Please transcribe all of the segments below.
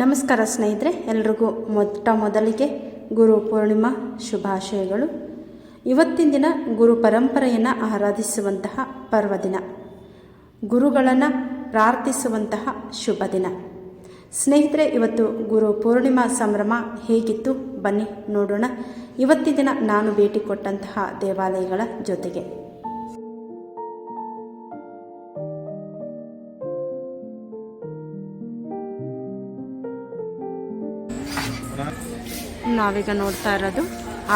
ನಮಸ್ಕಾರ ಸ್ನೇಹಿತರೆ, ಎಲ್ರಿಗೂ ಮೊಟ್ಟ ಮೊದಲಿಗೆ ಗುರು ಪೂರ್ಣಿಮಾ ಶುಭಾಶಯಗಳು. ಇವತ್ತಿನ ದಿನ ಗುರು ಪರಂಪರೆಯನ್ನು ಆರಾಧಿಸುವಂತಹ ಪರ್ವದಿನ ಗುರುಗಳನ್ನು ಪ್ರಾರ್ಥಿಸುವಂತಹ ಶುಭ ದಿನ. ಸ್ನೇಹಿತರೆ, ಇವತ್ತು ಗುರು ಪೂರ್ಣಿಮಾ ಸಂಭ್ರಮ ಹೇಗಿತ್ತು ಬನ್ನಿ ನೋಡೋಣ. ಇವತ್ತಿನ ದಿನ ನಾನು ಭೇಟಿ ಕೊಟ್ಟಂತಹ ದೇವಾಲಯಗಳ ಜೊತೆಗೆ. ನಾವೀಗ ನೋಡ್ತಾ ಇರೋದು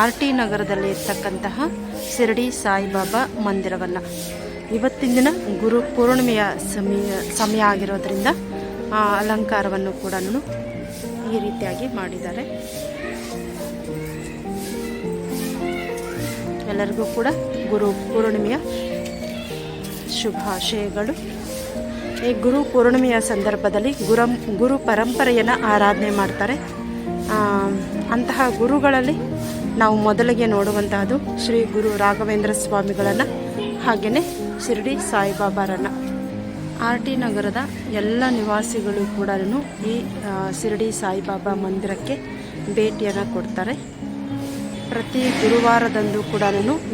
ಆರ್ ಟಿ ನಗರದಲ್ಲಿ ಇರ್ತಕ್ಕಂತಹ ಶಿರಡಿ ಸಾಯಿಬಾಬಾ ಮಂದಿರವನ್ನು. ಇವತ್ತಿನ ದಿನ ಗುರು ಪೂರ್ಣಿಮೆಯ ಸಮಯ ಸಮಯ ಆಗಿರೋದ್ರಿಂದ ಆ ಅಲಂಕಾರವನ್ನು ಕೂಡ ಈ ರೀತಿಯಾಗಿ ಮಾಡಿದ್ದಾರೆ. ಎಲ್ಲರಿಗೂ ಕೂಡ ಗುರು ಪೂರ್ಣಿಮೆಯ ಶುಭಾಶಯಗಳು. ಈ ಗುರು ಪೂರ್ಣಿಮೆಯ ಸಂದರ್ಭದಲ್ಲಿ ಗುರಂ, ಗುರು ಪರಂಪರೆಯನ್ನು ಆರಾಧನೆ ಮಾಡ್ತಾರೆ. ಅಂತಹ ಗುರುಗಳಲ್ಲಿ ನಾವು ಮೊದಲಿಗೆ ನೋಡುವಂತಹದ್ದು ಶ್ರೀ ಗುರು ರಾಘವೇಂದ್ರ ಸ್ವಾಮಿಗಳನ್ನು ಹಾಗೆಯೇ ಶಿರಡಿ ಸಾಯಿಬಾಬಾರನ್ನು. ಆರ್ ಟಿ ನಗರದ ಎಲ್ಲ ನಿವಾಸಿಗಳು ಕೂಡ ಈ ಶಿರಡಿ ಸಾಯಿಬಾಬಾ ಮಂದಿರಕ್ಕೆ ಭೇಟಿಯನ್ನು ಕೊಡ್ತಾರೆ. ಪ್ರತಿ ಗುರುವಾರದಂದು ಕೂಡ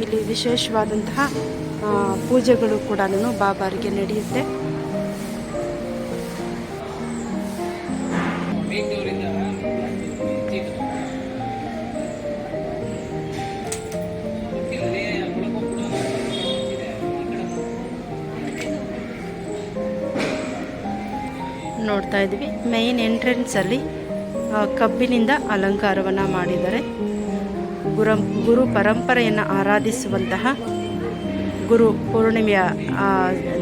ಇಲ್ಲಿ ವಿಶೇಷವಾದಂತಹ ಪೂಜೆಗಳು ಕೂಡ ಬಾಬಾರಿಗೆ ನಡೆಯುತ್ತೆ. ನೋಡ್ತಾ ಇದ್ವಿ ಮೇಯ್ನ್ ಎಂಟ್ರೆನ್ಸಲ್ಲಿ ಕಬ್ಬಿನಿಂದ ಅಲಂಕಾರವನ್ನು ಮಾಡಿದ್ದಾರೆ. ಗುರು ಗುರು ಪರಂಪರೆಯನ್ನು ಆರಾಧಿಸುವಂತಹ ಗುರು ಪೂರ್ಣಿಮೆಯ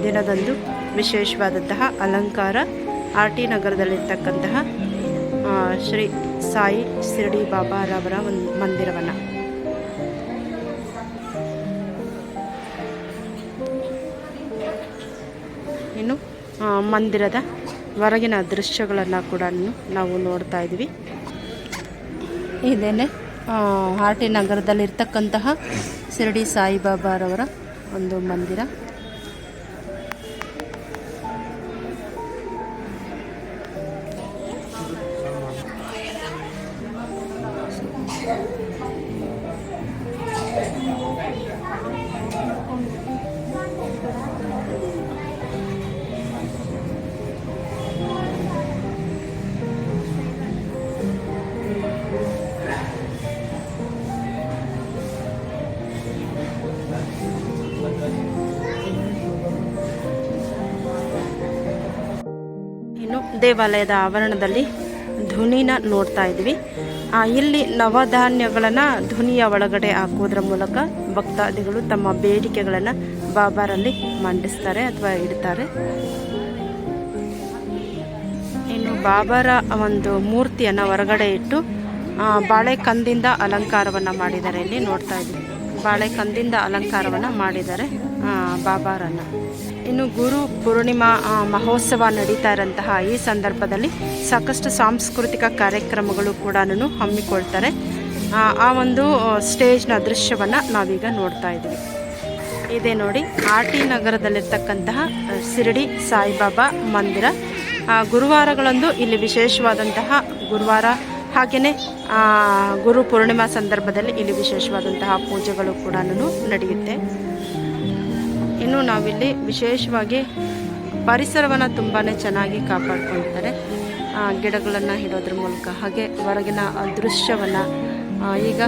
ದಿನದಂದು ವಿಶೇಷವಾದಂತಹ ಅಲಂಕಾರ ಆರ್ ಟಿ ನಗರದಲ್ಲಿರ್ತಕ್ಕಂತಹ ಶ್ರೀ ಸಾಯಿ ಶಿರಡಿ ಬಾಬಾರವರ ಒಂದು ಮಂದಿರವನ್ನು. ಇನ್ನು ಮಂದಿರದ ಹೊರಗಿನ ದೃಶ್ಯಗಳನ್ನು ಕೂಡ ನಾವು ನೋಡ್ತಾ ಇದ್ವಿ ಇದೇನೆ ಆರ್ ಟಿ ನಗರದಲ್ಲಿರ್ತಕ್ಕಂತಹ ಶಿರಡಿ ಸಾಯಿಬಾಬಾರವರ ಒಂದು ಮಂದಿರ. ದೇವಾಲಯದ ಆವರಣದಲ್ಲಿ ಧ್ವನಿನ ನೋಡ್ತಾ ಇದ್ವಿ ಇಲ್ಲಿ ನವಧಾನ್ಯಗಳನ್ನು ಧ್ವನಿಯ ಒಳಗಡೆ ಹಾಕೋದ್ರ ಮೂಲಕ ಭಕ್ತಾದಿಗಳು ತಮ್ಮ ಬೇಡಿಕೆಗಳನ್ನು ಬಾಬಾರಲ್ಲಿ ಮಂಡಿಸ್ತಾರೆ ಅಥವಾ ಇಡ್ತಾರೆ. ಇನ್ನು ಬಾಬಾರ ಒಂದು ಮೂರ್ತಿಯನ್ನು ಹೊರಗಡೆ ಇಟ್ಟು ಬಾಳೆ ಕಂದಿಂದ ಅಲಂಕಾರವನ್ನು ಮಾಡಿದ್ದಾರೆ. ಇಲ್ಲಿ ನೋಡ್ತಾ ಇದ್ವಿ ಬಾಳೆಕಂದಿಂದ ಅಲಂಕಾರವನ್ನು ಮಾಡಿದ್ದಾರೆ ಬಾಬಾರನ್ನು. ಇನ್ನು ಗುರು ಪೂರ್ಣಿಮಾ ಮಹೋತ್ಸವ ನಡೀತಾ ಇರೋಂತಹ ಈ ಸಂದರ್ಭದಲ್ಲಿ ಸಾಕಷ್ಟು ಸಾಂಸ್ಕೃತಿಕ ಕಾರ್ಯಕ್ರಮಗಳು ಕೂಡ ಹಮ್ಮಿಕೊಳ್ತಾರೆ. ಆ, ಒಂದು ಸ್ಟೇಜ್ನ ದೃಶ್ಯವನ್ನು ನಾವೀಗ ನೋಡ್ತಾ ಇದ್ದೀವಿ. ಇದೆ ನೋಡಿ ಆರ್ ಟಿ ನಗರದಲ್ಲಿರ್ತಕ್ಕಂತಹ ಶಿರಡಿ ಸಾಯಿಬಾಬಾ ಮಂದಿರ. ಗುರುವಾರಗಳಂದು ಇಲ್ಲಿ ವಿಶೇಷವಾದಂತಹ ಗುರುವಾರ ಹಾಗೆಯೇ ಗುರು ಪೂರ್ಣಿಮಾ ಸಂದರ್ಭದಲ್ಲಿ ಇಲ್ಲಿ ವಿಶೇಷವಾದಂತಹ ಪೂಜೆಗಳು ಕೂಡ ನಡೆಯುತ್ತೆ. ಇನ್ನು ನಾವಿಲ್ಲಿ ವಿಶೇಷವಾಗಿ ಪರಿಸರವನ್ನು ತುಂಬಾ ಚೆನ್ನಾಗಿ ಕಾಪಾಡ್ಕೊಳ್ತಾರೆ ಗಿಡಗಳನ್ನು ಇಡೋದ್ರ ಮೂಲಕ, ಹಾಗೆ ಹೊರಗಿನ ದೃಶ್ಯವನ್ನು ಈಗ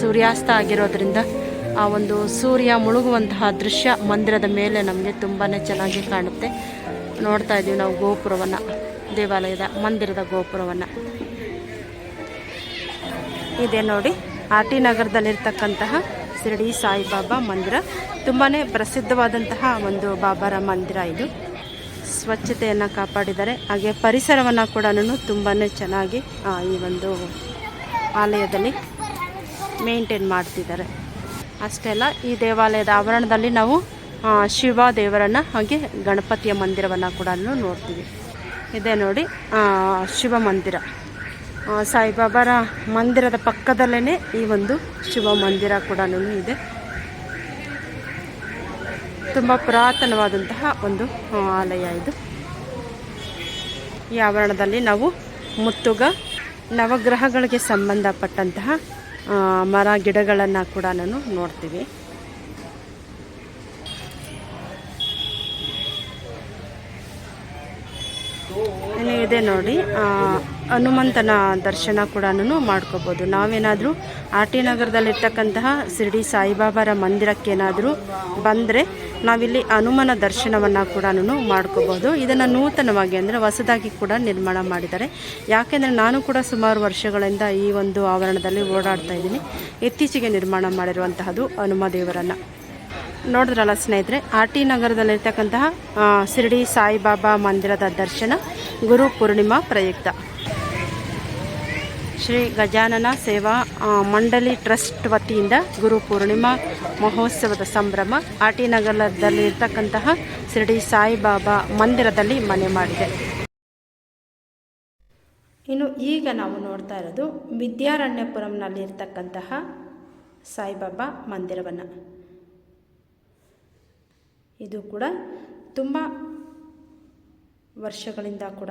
ಸೂರ್ಯಾಸ್ತ ಆಗಿರೋದ್ರಿಂದ ಆ ಒಂದು ಸೂರ್ಯ ಮುಳುಗುವಂತಹ ದೃಶ್ಯ ಮಂದಿರದ ಮೇಲೆ ನಮಗೆ ತುಂಬಾ ಚೆನ್ನಾಗಿ ಕಾಣುತ್ತೆ. ನೋಡ್ತಾ ಇದ್ದೀವಿ ನಾವು ಗೋಪುರವನ್ನು, ದೇವಾಲಯದ ಮಂದಿರದ ಗೋಪುರವನ್ನು. ಇದೆ ನೋಡಿ. ಆರ್ ಟಿ ನಗರದಲ್ಲಿರ್ತಕ್ಕಂತಹ ಶಿರಡಿ ಸಾಯಿಬಾಬಾ ಮಂದಿರ. ತುಂಬಾ ಪ್ರಸಿದ್ಧವಾದಂತಹ ಒಂದು ಬಾಬಾರ ಮಂದಿರ ಇದು. ಸ್ವಚ್ಛತೆಯನ್ನು ಕಾಪಾಡಿದ್ದಾರೆ. ಹಾಗೆ ಪರಿಸರವನ್ನು ಕೂಡ ತುಂಬಾ ಚೆನ್ನಾಗಿ ಈ ಒಂದು ಆಲಯದಲ್ಲಿ ಮೇಂಟೈನ್ ಮಾಡ್ತಿದ್ದಾರೆ. ಅಷ್ಟೇ ಅಲ್ಲ ಈ ದೇವಾಲಯದ ಆವರಣದಲ್ಲಿ ನಾವು ಶಿವ ದೇವರನ್ನು ಹಾಗೆ ಗಣಪತಿಯ ಮಂದಿರವನ್ನು ಕೂಡ ನೋಡ್ತೀವಿ. ಇದೆ ನೋಡಿ ಶಿವ ಮಂದಿರ. ಸಾಯಿಬಾಬಾರ ಮಂದಿರದ ಪಕ್ಕದಲ್ಲೇ ಈ ಒಂದು ಶಿವ ಮಂದಿರ ಕೂಡ ಇದೆ ತುಂಬ ಪುರಾತನವಾದಂತಹ ಒಂದು ಆಲಯ ಇದು. ಈ ಆವರಣದಲ್ಲಿ ನಾವು ಮುತ್ತುಗ, ನವಗ್ರಹಗಳಿಗೆ ಸಂಬಂಧಪಟ್ಟಂತಹ ಮರ ಗಿಡಗಳನ್ನು ಕೂಡ ನಾನು ನೋಡ್ತೀವಿ. ಇದೆ ನೋಡಿ ಹನುಮಂತನ ದರ್ಶನ ಕೂಡ ಮಾಡ್ಕೋಬೋದು. ನಾವೇನಾದರೂ ಆರ್ ಟಿ ನಗರದಲ್ಲಿರ್ತಕ್ಕಂತಹ ಶಿರಡಿ ಸಾಯಿಬಾಬಾರ ಮಂದಿರಕ್ಕೇನಾದರೂ ಬಂದರೆ ನಾವಿಲ್ಲಿ ಹನುಮನ ದರ್ಶನವನ್ನು ಕೂಡ ಮಾಡ್ಕೋಬೋದು. ಇದನ್ನು ನೂತನವಾಗಿ ಅಂದರೆ ಹೊಸದಾಗಿ ಕೂಡ ನಿರ್ಮಾಣ ಮಾಡಿದ್ದಾರೆ. ಯಾಕೆಂದರೆ ನಾನು ಕೂಡ ಸುಮಾರು ವರ್ಷಗಳಿಂದ ಈ ಒಂದು ಆವರಣದಲ್ಲಿ ಓಡಾಡ್ತಾ ಇದ್ದೀನಿ. ಇತ್ತೀಚೆಗೆ ನಿರ್ಮಾಣ ಮಾಡಿರುವಂತಹದ್ದು ಹನುಮ ದೇವರನ್ನು. ನೋಡಿದ್ರಲ್ಲ ಸ್ನೇಹಿತರೆ, ಆರ್ ಟಿ ನಗರದಲ್ಲಿರ್ತಕ್ಕಂತಹ ಶಿರಡಿ ಸಾಯಿಬಾಬಾ ಮಂದಿರದ ದರ್ಶನ ಗುರು ಪೂರ್ಣಿಮಾ ಪ್ರಯುಕ್ತ. ಶ್ರೀ ಗಜಾನನ ಸೇವಾ ಮಂಡಳಿ ಟ್ರಸ್ಟ್ ವತಿಯಿಂದ ಗುರು ಪೂರ್ಣಿಮಾ ಮಹೋತ್ಸವದ ಸಂಭ್ರಮ ನಗರದಲ್ಲಿ ಇರ್ತಕ್ಕಂತಹ ಸಾಯಿಬಾಬಾ ಮಂದಿರದಲ್ಲಿ ಮನೆ ಮಾಡಿದೆ. ಇನ್ನು ಈಗ ನಾವು ನೋಡ್ತಾ ಇರೋದು ವಿದ್ಯಾರಣ್ಯಪುರಂನಲ್ಲಿರ್ತಕ್ಕಂತಹ ಸಾಯಿಬಾಬಾ ಮಂದಿರವನ್ನು. ಇದು ಕೂಡ ತುಂಬ ವರ್ಷಗಳಿಂದ ಕೂಡ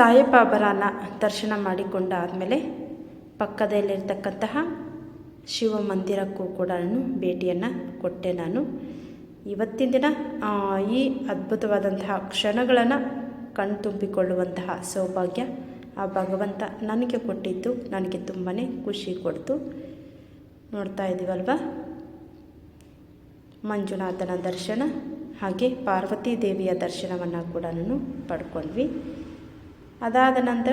ಸಾಯಿಬಾಬರನ್ನ ದರ್ಶನ ಮಾಡಿಕೊಂಡ ಆದಮೇಲೆ ಪಕ್ಕದಲ್ಲಿರ್ತಕ್ಕಂತಹ ಶಿವ ಮಂದಿರಕ್ಕೂ ಕೂಡ ನಾನು ಭೇಟಿಯನ್ನು ಕೊಟ್ಟೆ ನಾನು. ಇವತ್ತಿನ ದಿನ ಈ ಅದ್ಭುತವಾದಂತಹ ಕ್ಷಣಗಳನ್ನು ಕಣ್ತುಂಬಿಕೊಳ್ಳುವಂತಹ ಸೌಭಾಗ್ಯ ಆ ಭಗವಂತ ನನಗೆ ಕೊಟ್ಟಿದ್ದು, ನನಗೆ ತುಂಬಾ ಖುಷಿ ಕೊಡ್ತು. ನೋಡ್ತಾ ಇದ್ದೀವಲ್ವ ಮಂಜುನಾಥನ ದರ್ಶನ ಹಾಗೆ ಪಾರ್ವತಿ ದೇವಿಯ ದರ್ಶನವನ್ನು ಕೂಡ ನಾನು ಪಡ್ಕೊಂಡ್ವಿ. ಅದಾದ ನಂತರ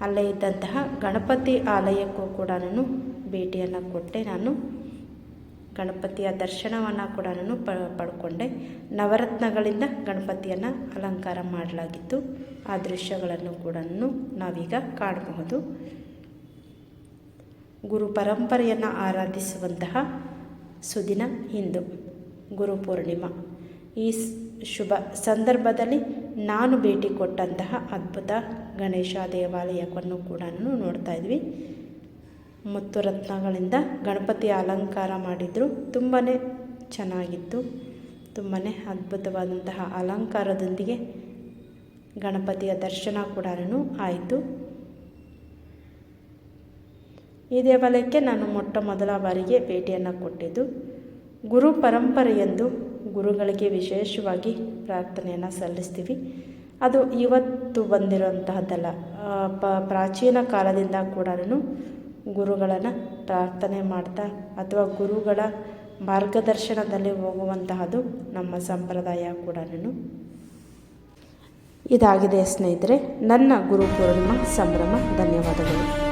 ಅಲ್ಲೇ ಇದ್ದಂತಹ ಗಣಪತಿ ಆಲಯಕ್ಕೂ ಕೂಡ ನಾನು ಭೇಟಿಯನ್ನು ಕೊಟ್ಟೆ. ನಾನು ಗಣಪತಿಯ ದರ್ಶನವನ್ನು ಕೂಡ ನಾನು ಪ, ಪಡ್ಕೊಂಡೆ. ನವರತ್ನಗಳಿಂದ ಗಣಪತಿಯನ್ನು ಅಲಂಕಾರ ಮಾಡಲಾಗಿತ್ತು. ಆ ದೃಶ್ಯಗಳನ್ನು ಕೂಡ ನಾವೀಗ ಕಾಣಬಹುದು. ಗುರು ಪರಂಪರೆಯನ್ನು ಆರಾಧಿಸುವಂತಹ ಸುದಿನ ಹಿಂದೂ ಗುರು ಪೂರ್ಣಿಮಾ. ಈ ಶುಭ ಸಂದರ್ಭದಲ್ಲಿ ನಾನು ಭೇಟಿ ಕೊಟ್ಟಂತಹ ಅದ್ಭುತ ಗಣೇಶ ದೇವಾಲಯವನ್ನು ಕೂಡ ನೋಡ್ತಾ ಇದ್ವಿ. ಮುತ್ತು ರತ್ನಗಳಿಂದ ಗಣಪತಿ ಅಲಂಕಾರ ಮಾಡಿದರು. ತುಂಬಾ ಚೆನ್ನಾಗಿತ್ತು. ತುಂಬಾ ಅದ್ಭುತವಾದಂತಹ ಅಲಂಕಾರದೊಂದಿಗೆ ಗಣಪತಿಯ ದರ್ಶನ ಕೂಡ ಆಯಿತು. ಈ ದೇವಾಲಯಕ್ಕೆ ನಾನು ಮೊಟ್ಟ ಮೊದಲ ಬಾರಿಗೆ ಭೇಟಿಯನ್ನು ಕೊಟ್ಟಿದ್ದು. ಗುರು ಪರಂಪರೆಯೆಂದು ಗುರುಗಳಿಗೆ ವಿಶೇಷವಾಗಿ ಪ್ರಾರ್ಥನೆಯನ್ನು ಸಲ್ಲಿಸ್ತೀವಿ. ಅದು ಇವತ್ತು ಬಂದಿರುವಂತಹದ್ದಲ್ಲ. ಪ, ಪ್ರಾಚೀನ ಕಾಲದಿಂದ ಕೂಡ ಗುರುಗಳನ್ನು ಪ್ರಾರ್ಥನೆ ಮಾಡ್ತಾ ಅಥವಾ ಗುರುಗಳ ಮಾರ್ಗದರ್ಶನದಲ್ಲಿ ಹೋಗುವಂತಹದ್ದು ನಮ್ಮ ಸಂಪ್ರದಾಯ ಕೂಡ ಇದಾಗಿದೆ ಸ್ನೇಹಿತರೆ, ನನ್ನ ಗುರು ಪೂರ್ಣಿಮಾ ಸಂಭ್ರಮ, ಧನ್ಯವಾದಗಳು.